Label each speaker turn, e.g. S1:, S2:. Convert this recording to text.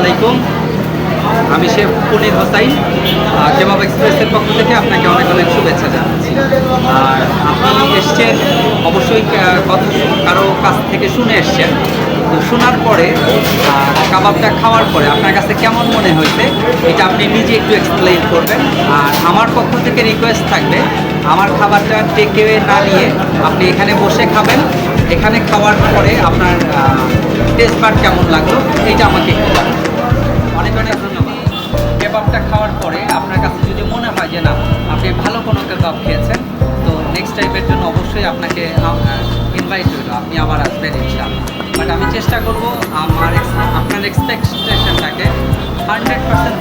S1: আলাইকুম। আমি শেফ পুনির হোসাইন। কেবাব এক্সপ্রেসের পক্ষ থেকে আপনাকে অনেক অনেক শুভেচ্ছা জানাচ্ছি। আর আপনি এসছেন, অবশ্যই কথা কারও কাছ থেকে শুনে এসছেন। তো শোনার পরে কাবাবটা খাওয়ার পরে আপনার কাছে কেমন মনে হয়েছে, এটা আপনি নিজে একটু এক্সপ্লেইন করবেন। আর আমার পক্ষ থেকে রিকোয়েস্ট থাকবে, আমার খাবারটা টেকে না নিয়ে আপনি এখানে বসে খাবেন। এখানে খাওয়ার পরে আপনার টেস্ট পার্ট কেমন লাগল, এইটা আমাকে একটু অনেক অনেক ধন্যবাদ। কেবাবটা খাওয়ার পরে আপনার কাছে যদি মনে হয় যে না, আপনি ভালো কোনো কেবাব খেয়েছেন, তো নেক্সট টাইমের জন্য অবশ্যই আপনাকে ইনভাইট হইল আপনি আবার আসবেন ইনশাআল্লাহ। বাট আমি চেষ্টা করব আমার আপনার এক্সপেকটেশনটাকে হান্ড্রেড পার্সেন্ট